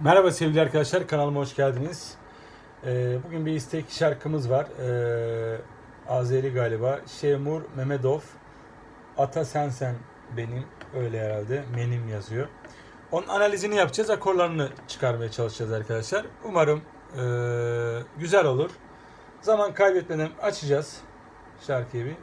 Merhaba sevgili arkadaşlar kanalıma hoş geldiniz. Ee, bugün bir istek şarkımız var. Ee, Azeri galiba. Şemur Memedov. Ata sen sen benim öyle herhalde. Menim yazıyor. Onun analizini yapacağız. Akorlarını çıkarmaya çalışacağız arkadaşlar. Umarım ee, güzel olur. Zaman kaybetmeden açacağız şarkıyı bir.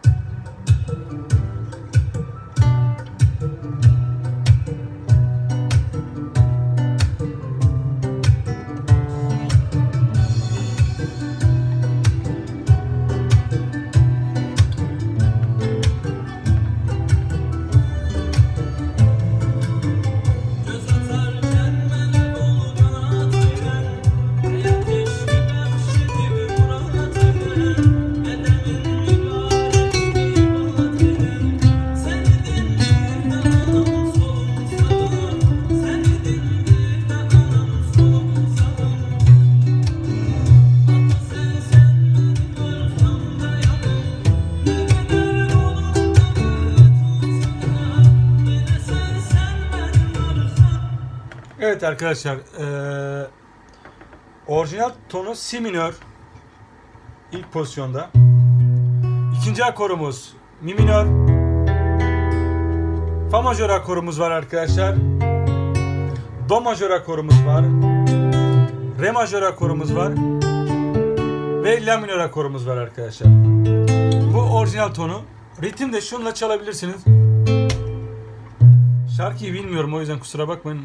Evet arkadaşlar eee orijinal tonu si minör ilk pozisyonda. İkinci akorumuz mi minör. Fa majör akorumuz var arkadaşlar. Do majör akorumuz var. Re majör akorumuz var. Ve la minör akorumuz var arkadaşlar. Bu orijinal tonu. Ritim de şunla çalabilirsiniz. Şarkıyı bilmiyorum o yüzden kusura bakmayın.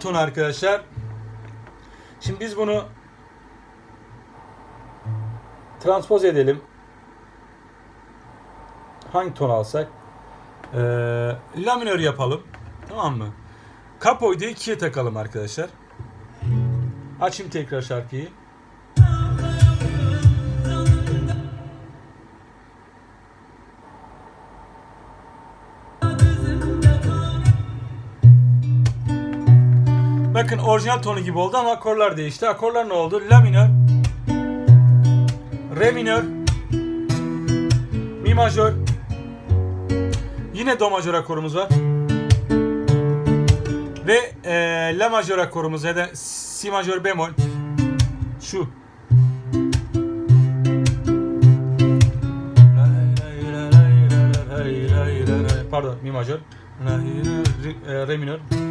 Ton arkadaşlar. Şimdi biz bunu transpoz edelim. Hangi ton alsak? Ee, la minör yapalım. Tamam mı? Kapoyu da ikiye takalım arkadaşlar. Açayım tekrar şarkıyı. Bakın orijinal tonu gibi oldu ama akorlar değişti. Akorlar ne oldu? La minör, Re minör, Mi majör, yine Do majör akorumuz var. Ve eee, La majör akorumuz ya da Si majör bemol. Şu. Pardon, Mi majör. Re, re minör.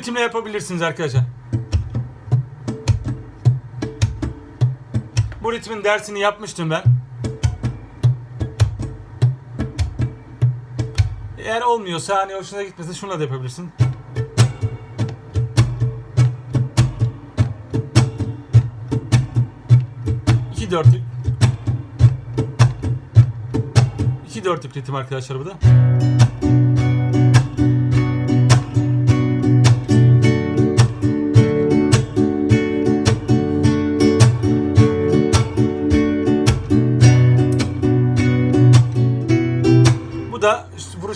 Ritimle yapabilirsiniz arkadaşlar. Bu ritmin dersini yapmıştım ben. Eğer olmuyorsa hani hoşuna gitmese şunla da yapabilirsin. İki dörtlük. İki dörtlük ritim arkadaşlar bu da.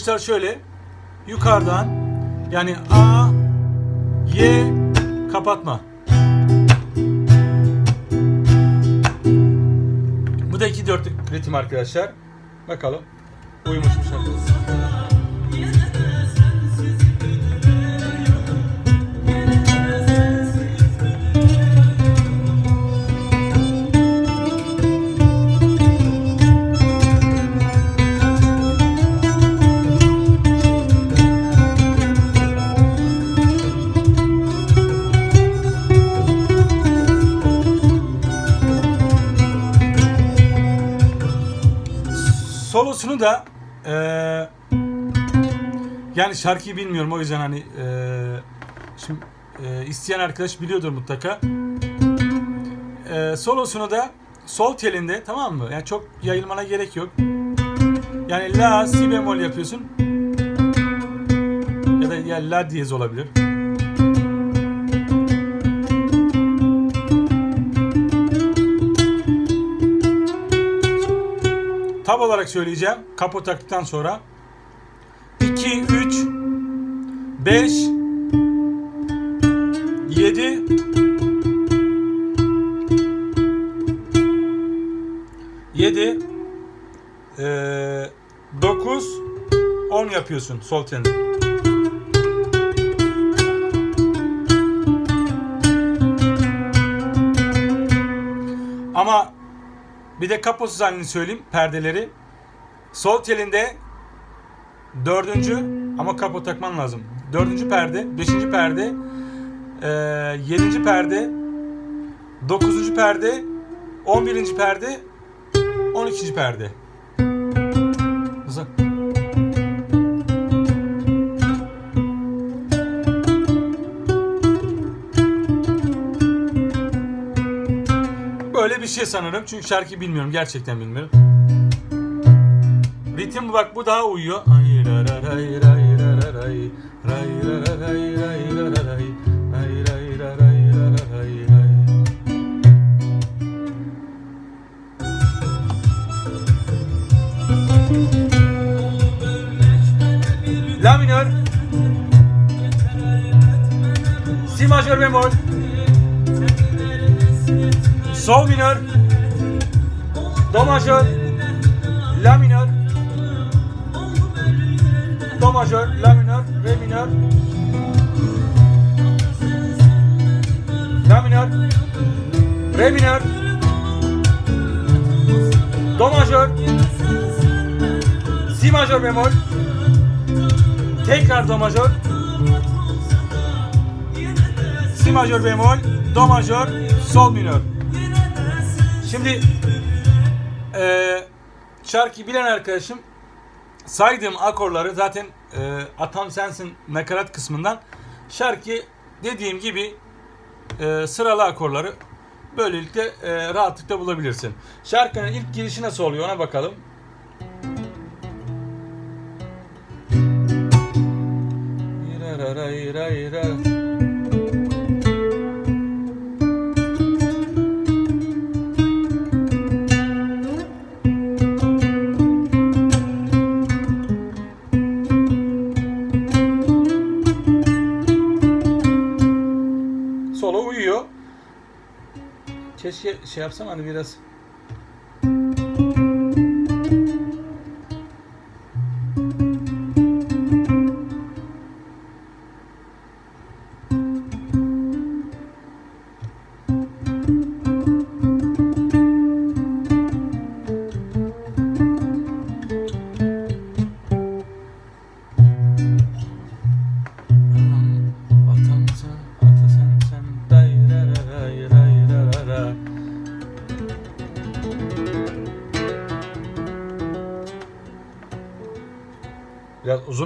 Vuruşlar şöyle. Yukarıdan yani A Y kapatma. Bu da iki dörtlük ritim arkadaşlar. Bakalım. Uymuş mu Solosunu da eee, yani şarkıyı bilmiyorum o yüzden hani eee, şimdi eee, isteyen arkadaş biliyordur mutlaka. Eee, solosunu da sol telinde tamam mı? Yani çok yayılmana gerek yok. Yani la si bemol yapıyorsun. Ya da ya la diyez olabilir. Tab olarak söyleyeceğim. Kapo taktıktan sonra. 2, 3, 5, 7, 7, 9, 10 yapıyorsun sol telini. Bir de kaposuz halini söyleyeyim perdeleri. Sol telinde dördüncü ama kapo takman lazım. Dördüncü perde, beşinci perde, eee, yedinci perde, dokuzuncu perde, on birinci perde, on ikinci perde. Bir şey sanırım. Çünkü şarkıyı bilmiyorum. Gerçekten bilmiyorum. Ritim bak bu daha uyuyor. Ay ra ra ray ray. La minör. Si majör bemol. Sol minör. Do majör. La minör. Do majör, la minör, re minör. La minör. Re minör. Do majör. Si majör bemol. Tekrar do majör. Si majör bemol, do majör, sol minör. Şimdi eee şarkıyı bilen arkadaşım saydığım akorları zaten eee Atam Sensin nakarat kısmından şarkı dediğim gibi eee, sıralı akorları böylelikle eee, rahatlıkla bulabilirsin. Şarkının ilk girişi nasıl oluyor ona bakalım. Şey yapsam hani biraz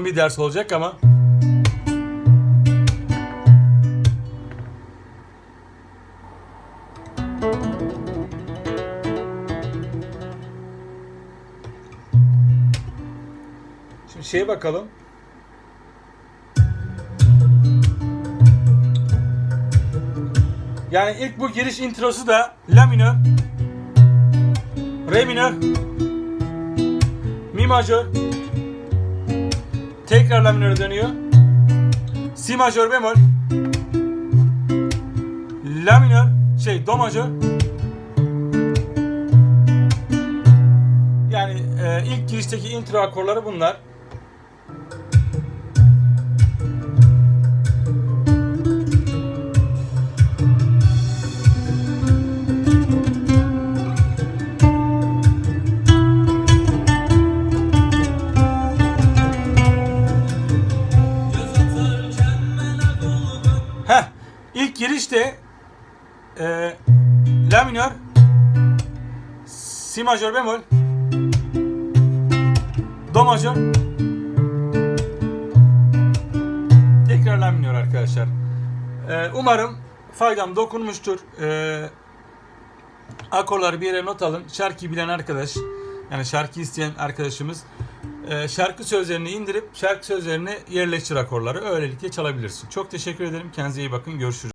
bir ders olacak ama Şimdi şeye bakalım. Yani ilk bu giriş introsu da La minör, Re minör, Mi majör, tekrar La minöre dönüyor, Si majör bemol, La minör, şey Do majör. Yani e, ilk girişteki intro akorları bunlar. Girişte e, La minör, Si majör bemol, Do majör, tekrar La minör arkadaşlar. E, umarım faydam dokunmuştur. E, akorları bir yere not alın. Şarkıyı bilen arkadaş, yani şarkı isteyen arkadaşımız e, şarkı sözlerini indirip şarkı sözlerini yerleştir akorları. Öylelikle çalabilirsin. Çok teşekkür ederim. Kendinize iyi bakın. Görüşürüz.